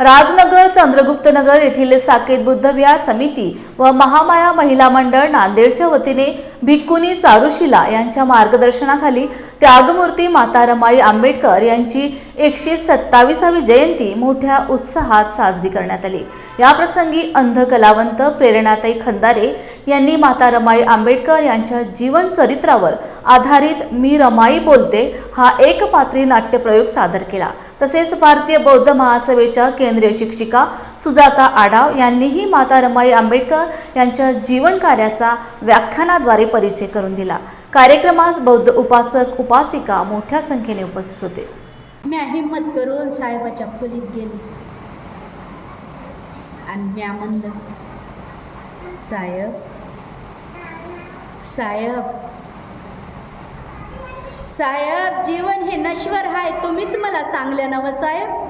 राजनगर चंद्रगुप्त नगर येथील साकेत बुद्ध विहार समिती व महामाया महिला मंडळ नांदेडच्या वतीने भिक्कुनी चारुशिला यांच्या मार्गदर्शनाखाली त्यागमूर्ती माता रमाई आंबेडकर यांची एकशे सत्तावीसावी जयंती मोठ्या उत्साहात साजरी करण्यात आली. याप्रसंगी अंध कलावंत प्रेरणाताई खंदारे यांनी माता रमाई आंबेडकर यांच्या जीवन चरित्रावर आधारित मी रमाई बोलते हा एकपात्री नाट्यप्रयोग सादर केला. तसेच भारतीय बौद्ध महासभेच्या केंद्रीय शिक्षिका सुजाता आडाव यांनीही माता रमाई आंबेडकर यांच्या जीवन कार्याचा व्याख्यानाद्वारे परिचय करून दिला. कार्यक्रमास बौद्ध उपासक उपासिका मोठ्या संख्येने उपस्थित होते. म्या हिंमत करून साहेबाच्या खोलीत गेली. आणि म्या म्हणलं साहेब साहेब साहेब जीवन हे नश्वर आहे तुम्हीच मला सांगल्या नवं साहेब.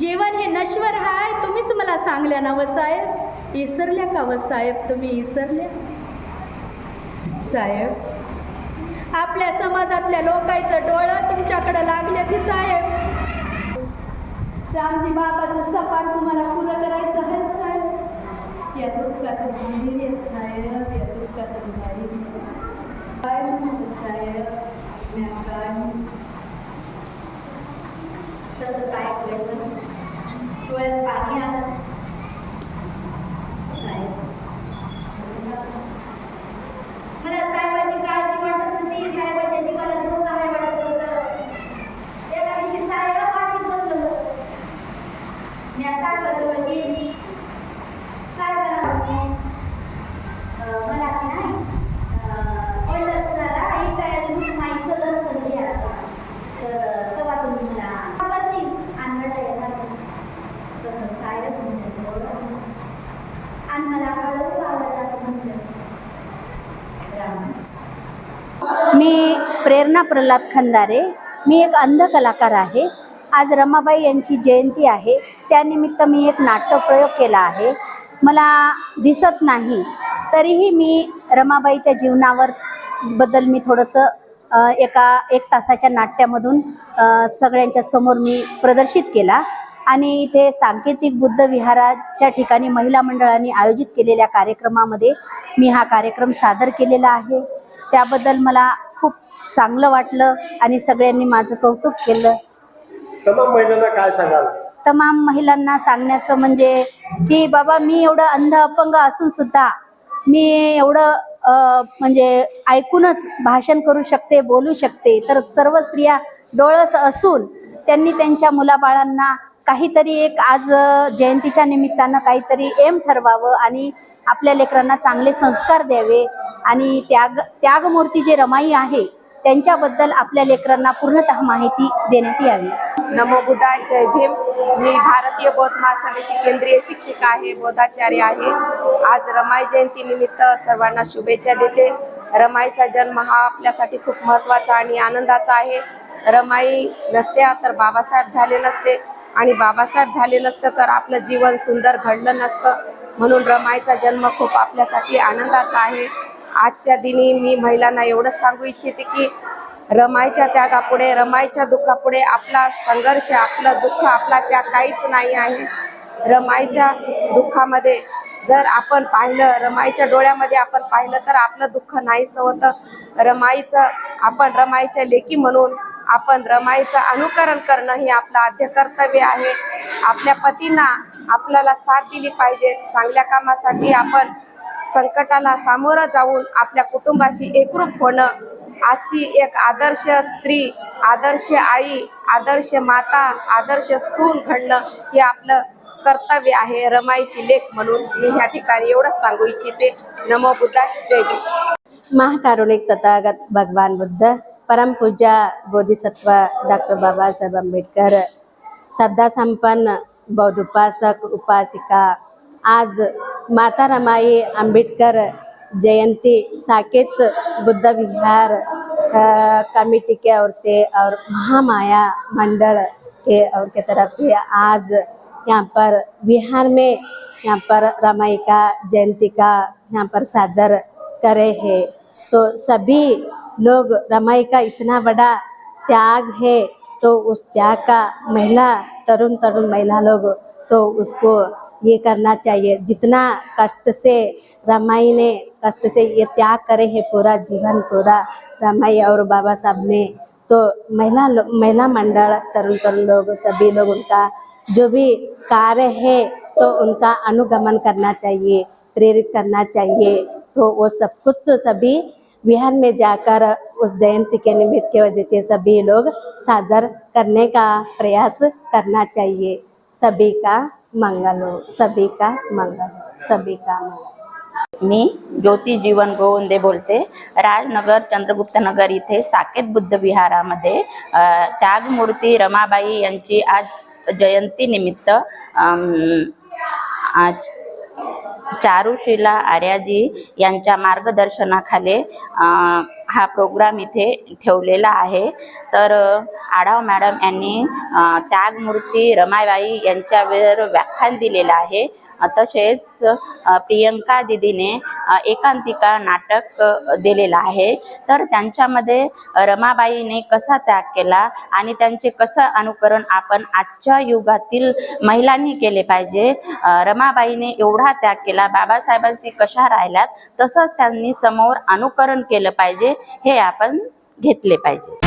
जीवन हे नश्वर हाय तुम्हीच मला सांगल्या नवं साहेब. इसरल्या का व साहेब तुम्ही इसरल्या? साहेब आपल्या समाजातल्या लोकांचं डोळं तुमच्याकडे लागले ती साहेब? रामजी बाबाचं सपान तुम्हाला पुरं करायचं आहे साहेब? या दुःखातून बाहेर साहेब या दुःखातून बाहेर काय साहेब? काय तसंच आहे साहेब डोळ्यात पाणी आलं साहेब मला साहेबाची काळजी वाटत होती साहेबाच्या जीवाला धोका आहे वाटत होतं एका दिवशी साहेब वाचीत बसलो होतो मी या साहेबाजवळ गेली साहेबाला म्हणले "अं, मला की नाही अं, पंढरपुराला एक आणि माईचं दर्शन घ्यायचं तर अं, तेव्हा तुम्ही मला आवडली आणलं येणार नाही." तसं साहेब तुमच्या जवळ आले. आणि मला हळू आवाजात म्हटलं राम मी प्रेरणा प्रल्हाद खंदारे. मी एक अंध कलाकार आहे. आज रमाबाई यांची जयंती आहे. त्यानिमित्त मी एक नाट्यप्रयोग केला आहे. मला दिसत नाही तरीही मी रमाबाईच्या जीवनावर बद्दल मी थोडंसं एका एक तासाच्या नाट्यामधून सगळ्यांच्या समोर मी प्रदर्शित केला. आणि इथे सांकेतिक बुद्ध विहाराच्या ठिकाणी महिला मंडळाने आयोजित केलेल्या कार्यक्रमामध्ये मी हा कार्यक्रम सादर केलेला आहे. त्याबद्दल मला खूप चांगलं वाटलं आणि सगळ्यांनी माझं कौतुक केलं. तमाम महिलांना काय सांगाल? तमाम महिलांना सांगण्याचं म्हणजे की बाबा मी एवढं अंध अपंग असून सुद्धा मी एवढं म्हणजे ऐकूनच भाषण करू शकते बोलू शकते. तर सर्व स्त्रिया डोळस असून त्यांनी त्यांच्या मुलाबाळांना काहीतरी एक आज जयंतीच्या निमित्तानं काहीतरी एम ठरवावं आणि आपल्या लेकरांना चांगले संस्कार द्यावे आणि त्याग त्यागमूर्ती जे रमाई आहे त्यांच्याबद्दल आपल्या लेकरांना पूर्णतः माहिती देण्यात यावी. नमो बुद्धाय जय भीम. मी भारतीय बौद्ध महासभेची केंद्रीय शिक्षिका आहे बोधाचार्य आहे. आज रमाई जयंती निमित्त सर्वांना शुभेच्छा देते. रमाईचा जन्म हा आपल्यासाठी खूप महत्त्वाचा आणि आनंदाचा आहे. रमाई नसत्या तर बाबासाहेब झाले नसते. आणि बाबासाहेब झाले नसतं तर आपलं जीवन सुंदर घडलं नसतं. म्हणून रमाईचा जन्म खूप आपल्यासाठी आनंदाचा आहे. आजच्या दिनी मी महिलांना एवढंच सांगू इच्छिते की रमाईच्या त्यागापुढे रमाईच्या दुःखापुढे आपला संघर्ष आपलं दुःख आपला त्याग काहीच नाही आहे. रमाईच्या दुःखामध्ये जर आपण पाहिलं रमाईच्या डोळ्यामध्ये आपण पाहिलं तर आपलं दुःख नाहीसं होतं. रमाईचं आपण रमाईच्या लेखी म्हणून आपण रमाईचं अनुकरण करणं हे आपलं आद्य कर्तव्य आहे. आपल्या पतींना आपल्याला साथ दिली पाहिजे. चांगल्या कामासाठी आपण संकटाला सामोरं जाऊन आपल्या कुटुंबाशी एकरूप होणं. आजची एक आदर्श स्त्री आदर्श आई आदर्श माता आदर्श सून घडणं हे आपलं कर्तव्य आहे. रमाईची लेख म्हणून मी ह्या ठिकाणी एवढंच सांगू इच्छिते. नमो बुद्धा जय महाकारुणिक तथागत भगवान बुद्ध. परम पूज्य बोधिसत्व डॉक्टर बाबासाहेब आंबेडकर श्रद्धा संपन्न बौद्ध उपासक, उपासिका, आज माता रमाई आंबेडकर जयंती साकेत बुद्ध विहार कमेटी के ओर से और महामाया मंडल के और के तरफ़ से आज यहाँ पर बिहार में यहाँ पर रमाई का जयंती का यहाँ पर सादर करे हैं। तो सभी लोग रमाई का इतना बड़ा त्याग है तो उस त्याग का महिला, तरुण तरुण महिला लोग तो उसको ये करना चाहिए। जितना कष्ट से रमाई ने कष्ट से ये त्याग करे है पूरा जीवन, पूरा रमाई और बाबा साहब ने तो महिला महिला मंडल, तरुण तरुण लोग, सभी लोग उनका जो भी कार्य है तो उनका अनुगमन करना चाहिए, प्रेरित करना चाहिए। तो वो सब कुछ सभी बिहार में जाकर उस जयंती के निमित्त की वजह से सभी लोग सादर करने का प्रयास करना चाहिए। सभी का मंगल हो सभी का मंगल हो सभी का मंगल। मी ज्योती जीवन गोवंदे बोलते. राजनगर चंद्रगुप्त नगर इथे साकेत बुद्ध विहारामध्ये अ, त्यागमूर्ती रमाबाई यांची आज जयंती निमित्त आज चारुशिला आर्याजी यांच्या मार्गदर्शनाखाली हा प्रोग्राम इथे ठेवलेला आहे. तर आढाव मॅडम यांनी त्यागमूर्ती रमाबाई यांच्यावर व्याख्यान दिलेलं आहे. तसेच प्रियंका दिदीने एकांतिका नाटक दिलेलं आहे. तर त्यांच्यामध्ये रमाबाईने कसा त्याग केला आणि त्यांचे कसं अनुकरण आपण आजच्या युगातील महिलांनी केले पाहिजे? रमाबाईने एवढा त्याग केला. बाबासाहेबांशी कशा राहिल्यात? तसंच त्यांनी समोर अनुकरण केलं पाहिजे. हे आपण घेतले पाहिजे.